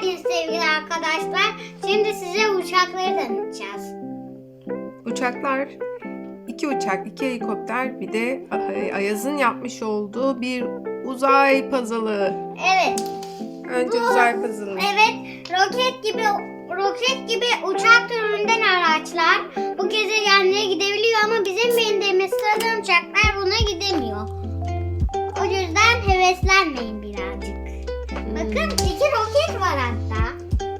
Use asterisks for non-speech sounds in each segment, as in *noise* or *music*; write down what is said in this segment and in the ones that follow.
geldiniz sevgili arkadaşlar. Şimdi size uçakları tanıtacağız. Uçaklar, iki uçak, iki helikopter, bir de Ay- Ayaz'ın yapmış olduğu bir uzay puzzle'ı. Evet, Önce uzay puzzle'ı. evet. Roket gibi roket gibi uçak türünden araçlar bu gezegenlere gidebiliyor ama bizim bindiğimiz sıradan uçaklar buna gidemiyor. O yüzden heveslenmeyin birazcık. Bakın iki roket var hatta.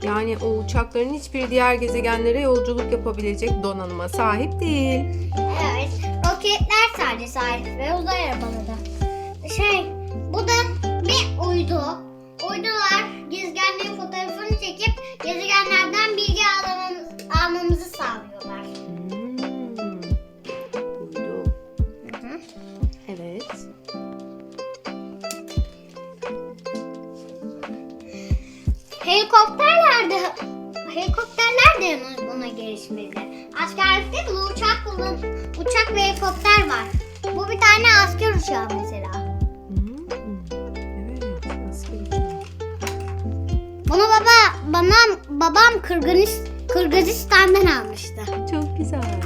Yani o uçakların hiçbir diğer gezegenlere yolculuk yapabilecek donanıma sahip değil. Evet, roketler sadece sahip ve uzay arabaları da. Şey, bu da bir uydu. Uydular gezegenlerin fotoğrafını çekip gezegenlerden bilgi almamız, almamızı sağlıyorlar. Helikopterler de helikopterler de yalnız buna gelişmedi. Askerlikte bile uçak kullan uçak ve helikopter var. Bu bir tane asker uçağı mesela. Bunu baba bana babam Kırgınis, Kırgızistan'dan almıştı. Çok güzel.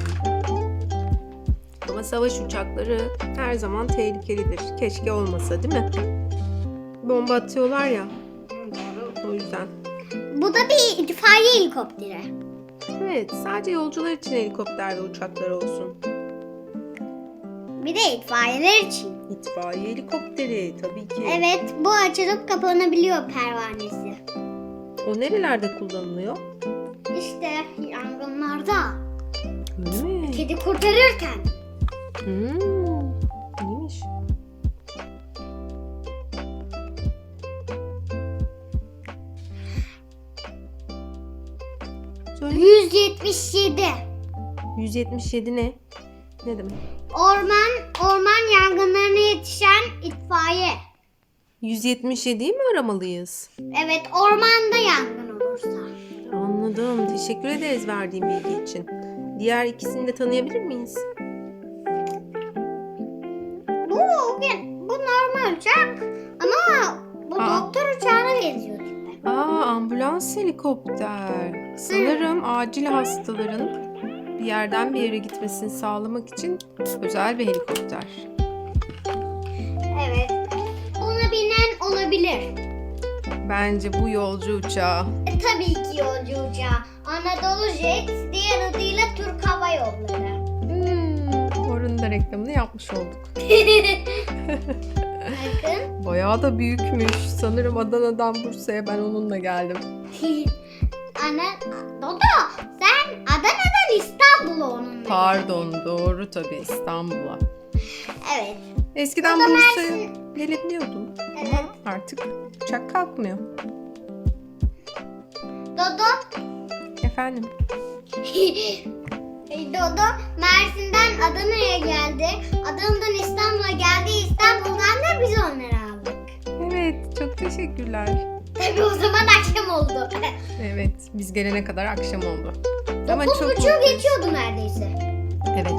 Ama savaş uçakları her zaman tehlikelidir. Keşke olmasa değil mi? Bomba atıyorlar ya. O yüzden. Bu da bir itfaiye helikopteri. Evet, sadece yolcular için helikopter ve uçaklar olsun. Bir de itfaiyeler için. İtfaiye helikopteri tabii ki. Evet, bu açılıp kapanabiliyor pervanesi. O nerelerde kullanılıyor? İşte yangınlarda. Öyle mi? Kedi kurtarırken. Hmm, Söyle. 177. 177 ne? Ne demek? Orman, orman yangınlarına yetişen itfaiye. 177'yi mi aramalıyız? Evet, ormanda yangın olursa. Anladım. Teşekkür ederiz verdiğin bilgi için. Diğer ikisini de tanıyabilir miyiz? Ambulans helikopter. Sanırım acil hastaların bir yerden bir yere gitmesini sağlamak için özel bir helikopter. Evet. Buna binen olabilir. Bence bu yolcu uçağı. E, tabii ki yolcu uçağı. Anadolu Jet, diğer adıyla Türk Hava Yolları. Hmm, oranın da reklamını yapmış olduk. *laughs* Bakın. Bayağı da büyükmüş. Sanırım Adana'dan Bursa'ya ben onunla geldim. *laughs* Ana, Dodo sen Adana'dan İstanbul'a onunla Pardon doğru tabii İstanbul'a. Evet. Eskiden O da Bursa'ya Mersin. gelebiliyordum. Evet. Ama artık uçak kalkmıyor. Dodo Efendim? *laughs* Dodo Mersin'den Adana'ya geldi. Adana'dan İstanbul'a geldi. İstanbul'dan da biz onları aldık. Evet çok teşekkürler. Tabii o zaman akşam oldu. *laughs* Evet biz gelene kadar akşam oldu. Ama çok buçuğu geçiyordu neredeyse. Evet.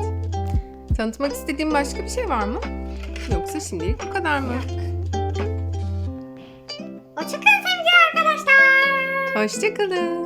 Tanıtmak istediğin başka bir şey var mı? Yoksa şimdilik bu kadar mı? Hoşçakalın sevgili arkadaşlar. Hoşçakalın.